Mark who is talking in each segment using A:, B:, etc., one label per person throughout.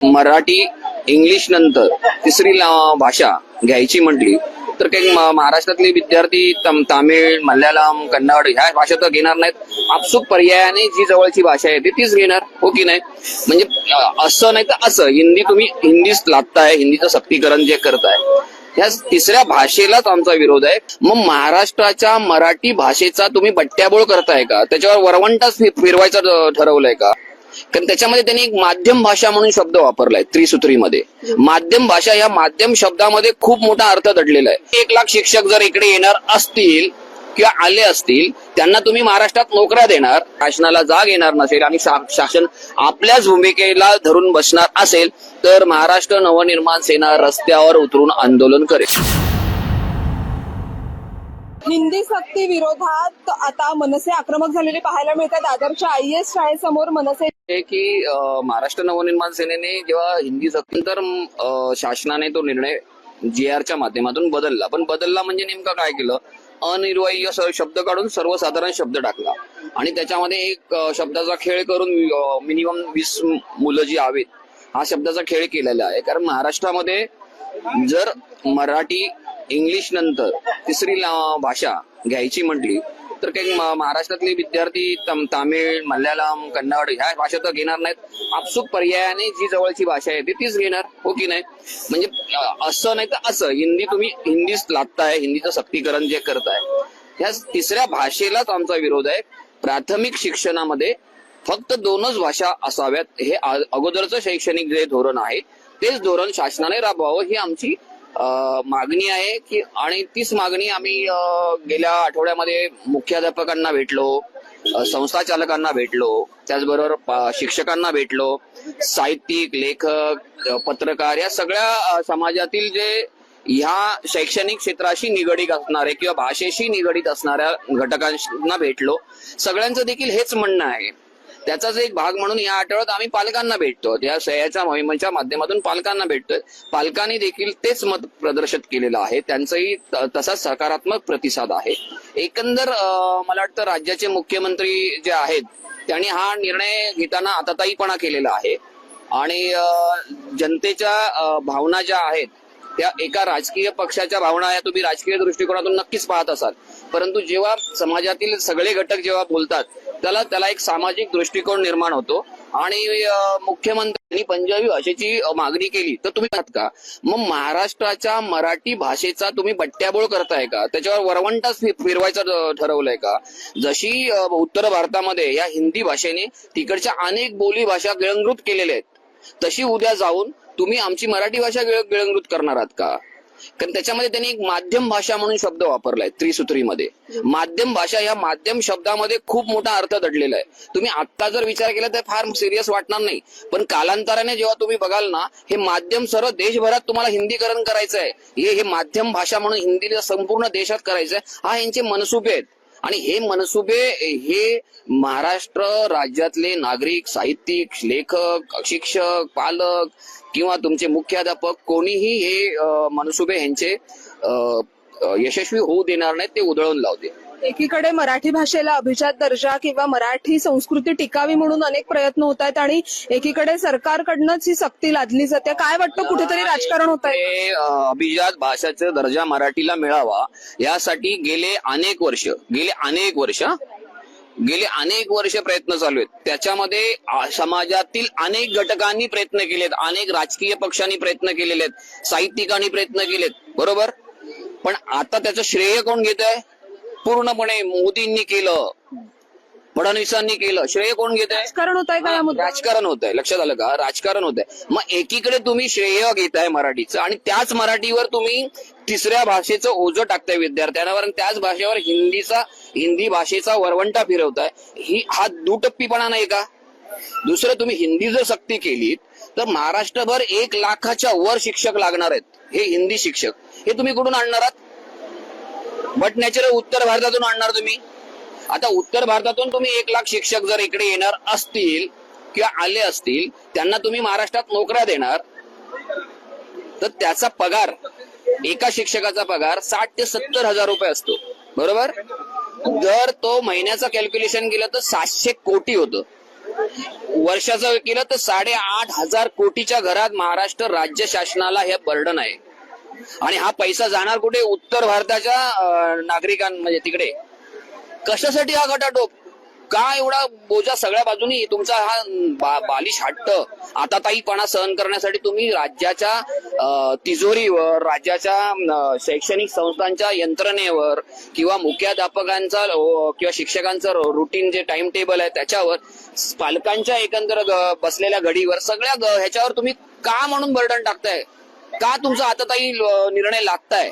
A: Marathi English नंतर तिसरी भाषा घ्यायची म्हटली तर काही महाराष्ट्रातले विद्यार्थी तामिळ मल्याळम कन्नड ह्या भाषा तर घेणार नाहीत. आपसूक पर्यायाने जी जवळची भाषा आहे ती तीच घेणार हो की नाही? म्हणजे असं नाही तर असं हिंदी तुम्ही हिंदीच लादताय हिंदीचं सक्तीकरण जे करताय ह्या तिसऱ्या भाषेलाच आमचा विरोध आहे. मग महाराष्ट्राच्या मराठी भाषेचा तुम्ही बट्ट्याबोळ करताय का? त्याच्यावर वरवंटाच फिरवायचं ठरवलंय का? कारण त्याच्यामध्ये त्यांनी एक माध्यम भाषा म्हणून शब्द वापरलाय त्रिसूत्रीमध्ये. माध्यम भाषा या माध्यम शब्दामध्ये खूप मोठा अर्थ दडलेला आहे. एक लाख शिक्षक जर इकडे येणार असतील किंवा आले असतील त्यांना तुम्ही महाराष्ट्रात नोकऱ्या देणार शासनाला जाग येणार नसेल आणि शासन आपल्याच भूमिकेला धरून बसणार असेल तर महाराष्ट्र नवनिर्माण सेना रस्त्यावर उतरून आंदोलन करेल.
B: हिंदी सक्ती विरोधात आता मनसे आक्रमक झालेले पाहायला मिळतात. दादरच्या आय एस शाळेसमोर मनसे
A: की महाराष्ट्र नवनिर्माण सेनेने जेव्हा हिंदी सक्तीनंतर शासनाने तो निर्णय जी आरच्या माध्यमातून बदलला. पण बदलला म्हणजे नेमकं काय केलं? अनिर्वाह्य शब्द काढून सर्वसाधारण शब्द टाकला. आणि त्याच्यामध्ये एक शब्दाचा खेळ करून मिनिमम वीस मुलं जी आहेत हा शब्दाचा खेळ केलेला आहे. कारण महाराष्ट्रामध्ये जर मराठी इंग्लिश नंतर तिसरी भाषा घ्यायची म्हटली तर काही महाराष्ट्रातले विद्यार्थी तामिळ मल्याळम कन्नड ह्या भाषा तर घेणार नाहीत. आपसूक पर्यायाने जी जवळची भाषा आहे ती तीच घेणार हो की नाही? म्हणजे असं नाही तर असं. हिंदी तुम्ही हिंदीच लादताय हिंदीचं सक्तीकरण जे करताय. ह्या तिसऱ्या भाषेलाच आमचा विरोध आहे. प्राथमिक शिक्षणामध्ये फक्त दोनच भाषा असाव्यात. हे अगोदरचं शैक्षणिक जे धोरण आहे तेच धोरण शासनाने राबवावं ही आमची मागणी आहे की आणि तीच मागणी आम्ही गेल्या आठवड्यामध्ये मुख्याध्यापकांना भेटलो संस्था चालकांना भेटलो त्याचबरोबर शिक्षकांना भेटलो साहित्यिक लेखक पत्रकार या सगळ्या समाजातील जे ह्या शैक्षणिक क्षेत्राशी निगडीत असणारे किंवा भाषेशी निगडीत असणाऱ्या घटकांना भेटलो. सगळ्यांचं देखील हेच म्हणणं आहे. त्याचाच एक भाग म्हणून या आठवड्यात आम्ही पालकांना भेटतो. या सह्याच्या मोहिमेच्या माध्यमातून पालकांना भेटतोय. पालकांनी देखील तेच मत प्रदर्शित केलेलं आहे. त्यांचाही त- तसाच सकारात्मक प्रतिसाद आहे. एकंदर मला वाटतं राज्याचे मुख्यमंत्री जे आहेत त्यांनी हा निर्णय घेताना आताताईपणा केलेला आहे. आणि जनतेच्या भावना ज्या आहेत त्या एका राजकीय पक्षाच्या भावना या तुम्ही राजकीय दृष्टिकोनातून नक्कीच पाहत असाल. परंतु जेव्हा समाजातील सगळे घटक जेव्हा बोलतात त्याला त्याला एक सामाजिक दृष्टिकोन निर्माण होतो. आणि मुख्यमंत्र्यांनी पंजाबी भाषेची मागणी केली. तर तुम्ही आहात का? मग महाराष्ट्राच्या मराठी भाषेचा तुम्ही बट्ट्याबोळ करताय का? त्याच्यावर वरवंटाच फिरवायचं ठरवलंय का? जशी उत्तर भारतामध्ये या हिंदी भाषेने तिकडच्या अनेक बोली भाषा गिळंकृत केलेल्या आहेत तशी उद्या जाऊन तुम्ही आमची मराठी भाषा गिळंगृत गिळंकृत करणार आहात का? कारण त्याच्यामध्ये त्यांनी एक माध्यम भाषा म्हणून शब्द वापरलाय त्रिसूत्रीमध्ये. माध्यम भाषा या माध्यम शब्दामध्ये खूप मोठा अर्थ दडलेला आहे. तुम्ही आत्ता जर विचार केला तर फार सिरियस वाटणार नाही. पण कालांतराने जेव्हा तुम्ही बघाल ना हे माध्यम सर्व देशभरात तुम्हाला हिंदीकरण करायचं आहे हे हे माध्यम भाषा म्हणून हिंदीला संपूर्ण देशात करायचं आहे हा यांचे मनसुबे आहेत. आणि हे मनसुबे हे महाराष्ट्र राज्यातले नागरिक साहित्यिक लेखक शिक्षक पालक किंवा तुमचे मुख्याध्यापक कोणीही हे मनसुबे ह्यांचे यशस्वी होऊ देणार नाहीत ते उधळून लावते
B: एकीकडे मराठी भाषेला अभिजात दर्जा किंवा मराठी संस्कृती टिकावी म्हणून अनेक प्रयत्न होत आहेत आणि एकीकडे सरकारकडनंच ही सक्ती लादली जाते. काय वाटतं कुठेतरी राजकारण होत आहे?
A: अभिजात भाषाचा दर्जा मराठीला मिळावा यासाठी गेले अनेक वर्ष गेले अनेक वर्ष गेले अनेक वर्ष प्रयत्न चालू आहेत. त्याच्यामध्ये समाजातील अनेक घटकांनी प्रयत्न केलेत अनेक राजकीय पक्षांनी प्रयत्न केलेले आहेत साहित्यिकांनी प्रयत्न केलेत बरोबर? पण आता त्याचं श्रेय कोण घेत आहे पूर्णपणे मोदींनी केलं फडणवीसांनी केलं. श्रेय कोण घेत आहे
B: राजकारण होत आहे का
A: राजकारण होत आहे लक्षात आलं का? राजकारण होत आहे मग एकीकडे तुम्ही श्रेय घेताय मराठीचं आणि त्याच मराठीवर तुम्ही तिसऱ्या भाषेचं ओझं टाकताय विद्यार्थ्यांवर आणि त्याच भाषेवर हिंदीचा हिंदी भाषेचा वरवंटा फिरवताय. ही हा दुटप्पीपणा नाही का? दुसरं तुम्ही हिंदी जर सक्ती केलीत तर महाराष्ट्रभर एक लाखाच्या वर शिक्षक लागणार आहेत. हे हिंदी शिक्षक. हे तुम्ही कुठून आणणार आहात? बट नॅचरल उत्तर भारतातून आणणार तुम्ही. आता उत्तर भारतातून तुम्ही एक लाख शिक्षक जर इकडे येणार असतील किंवा आले असतील त्यांना तुम्ही महाराष्ट्रात नोकऱ्या देणार. तर त्याचा पगार एका शिक्षकाचा पगार साठ ते सत्तर हजार रुपये असतो. बरोबर? जर तो महिन्याचं कॅल्क्युलेशन केलं तर सातशे कोटी होतं. वर्षाचं केलं तर साडेआठ हजार कोटीच्या घरात महाराष्ट्र राज्य शासनाला हे बर्डन आहे. आणि हा पैसा जाणार कुठे? उत्तर भारताच्या नागरिकांमध्ये नागरिकां म्हणजे तिकडे. कशासाठी हा गटाटोप का एवढा बोजा सगळ्या बाजूनी? तुमचा हा बा- बालिश हट्ट आता ताईपणा सहन करण्यासाठी तुम्ही राज्याच्या तिजोरीवर राज्याच्या शैक्षणिक संस्थांच्या यंत्रणेवर किंवा मुख्याध्यापकांचा किंवा शिक्षकांचं रुटीन जे टाइम टेबल आहे त्याच्यावर पालकांच्या एकंदर बसलेल्या घडीवर सगळ्या ह्याच्यावर तुम्ही का म्हणून बर्डन टाकताय? का तुमचा आता काही निर्णय लागताय?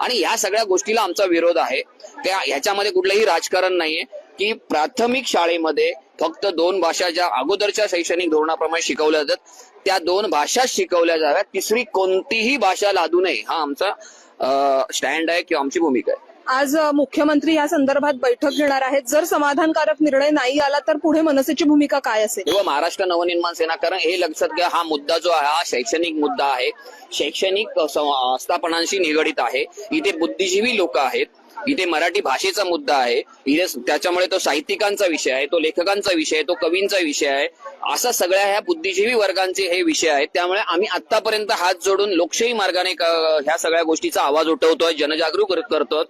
A: आणि या सगळ्या गोष्टीला आमचा विरोध आहे. त्या ह्याच्यामध्ये कुठलंही राजकारण नाहीये की प्राथमिक शाळेमध्ये फक्त दोन भाषा ज्या अगोदरच्या शैक्षणिक धोरणाप्रमाणे शिकवल्या जातात त्या दोन भाषा शिकवल्या जाव्यात. तिसरी कोणतीही भाषा लादू नये हा आमचा स्टँड आहे किंवा आमची भूमिका आहे.
B: आज मुख्यमंत्री या संदर्भात बैठक घेणार आहेत. जर समाधानकारक निर्णय नाही आला तर पुढे मनसेची भूमिका काय असेल?
A: तेव्हा महाराष्ट्र नवनिर्माण सेना कारण हे लक्षात घ्या हा मुद्दा जो आहे हा शैक्षणिक मुद्दा आहे. शैक्षणिक स्थापनांशी आस्थापनांशी निगडित आहे. इथे बुद्धिजीवी लोक आहेत. इथे मराठी भाषेचा मुद्दा आहे. इथे त्याच्यामुळे तो साहित्यिकांचा विषय आहे तो लेखकांचा विषय आहे तो कवींचा विषय आहे. असा सगळ्या ह्या बुद्धिजीवी वर्गांचे हे विषय आहेत. त्यामुळे आम्ही आतापर्यंत हात जोडून लोकशाही मार्गाने ह्या सगळ्या गोष्टीचा आवाज उठवतोय जनजागरूक करतोय.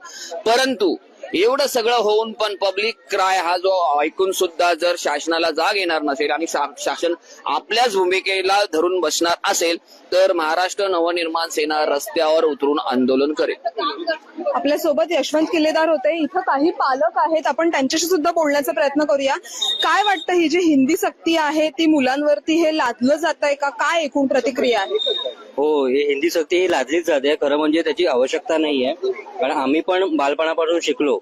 A: परंतु एवढं सगळं होऊन पण पब्लिक क्राय हा जो ऐकून सुद्धा जर शासनाला जाग येणार नसेल आणि शा- शासन आपल्याच भूमिकेला धरून बसणार असेल तर महाराष्ट्र नवनिर्माण सेना रस्त्यावर उतरून आंदोलन करेल.
B: आपल्यासोबत यशवंत किल्लेदार होते. इथं काही पालक आहेत. आपण त्यांच्याशी सुद्धा बोलण्याचा प्रयत्न करूया. काय वाटतं ही जी हिंदी सक्ती आहे ती मुलांवरती हे लादलं जात आहे का? काय एकूण प्रतिक्रिया आहे?
C: हो हे हिंदी सक्ती ही लादलीच जाते. खरं म्हणजे त्याची आवश्यकता नाहीये. कारण आम्ही पण बालपणापासून शिकलो.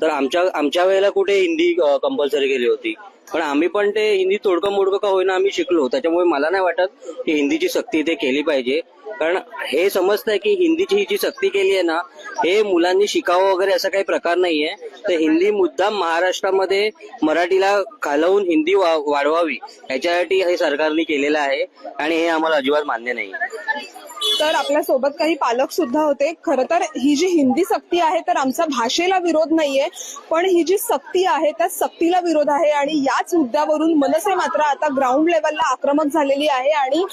C: तर आमच्या आमच्या वेळेला कुठे हिंदी कंपल्सरी केली होती. पण आम्ही पण ते हिंदी तोडकं मोडकं का होईना आम्ही शिकलो. त्याच्यामुळे मला नाही वाटत की हिंदीची सक्ती ते केली पाहिजे. कारण हे समजतंय की हिंदीची ही जी सक्ती केली आहे ना हे मुलांनी शिकावं वगैरे असा काही प्रकार नाहीये. तर हिंदी मुद्दाम महाराष्ट्रामध्ये मराठीला घालवून हिंदी वा- वाढवावी. याच्यासाठी हे सरकारने केलेलं आहे आणि हे आम्हाला अजिबात मान्य नाही
B: तर आपल्यासोबत काही पालक सुद्धा होते. खरं तर ही जी हिंदी सक्ती आहे तर आमचा भाषेला विरोध नाहीये पण ही जी सक्ती आहे त्या सक्तीला विरोध आहे आणि याच मुद्द्यावरून मनसे मात्र आता ग्राउंड लेवलला आक्रमक झालेली आहे आणि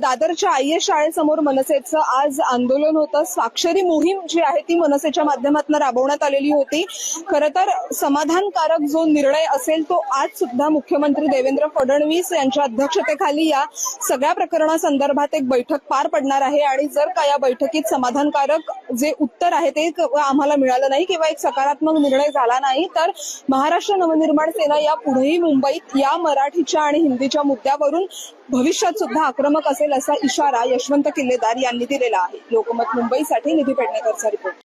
B: दादरच्या आय एस शाळेसमोर मनसेचं आज आंदोलन होतं. स्वाक्षरी मोहीम जी आहे ती मनसेच्या माध्यमातून राबवण्यात आलेली होती. खरं तर समाधानकारक जो निर्णय असेल तो आज सुद्धा मुख्यमंत्री देवेंद्र फडणवीस यांच्या अध्यक्षतेखाली या सगळ्या प्रकरणासंदर्भात एक बैठक पार पडणार आहे. आणि जर का या बैठकीत समाधानकारक जे उत्तर आहे ते आम्हाला मिळालं नाही किंवा एक सकारात्मक निर्णय झाला नाही तर महाराष्ट्र नवनिर्माण सेना या पुढेही मुंबईत या मराठीच्या आणि हिंदीच्या मुद्द्यावरून भविष्यात सुद्धा आक्रमक असेल असा इशारा यशवंत किल्लेदार यांनी दिलेला आहे. लोकमत मुंबईसाठी निधी पेडणेकरचा रिपोर्ट.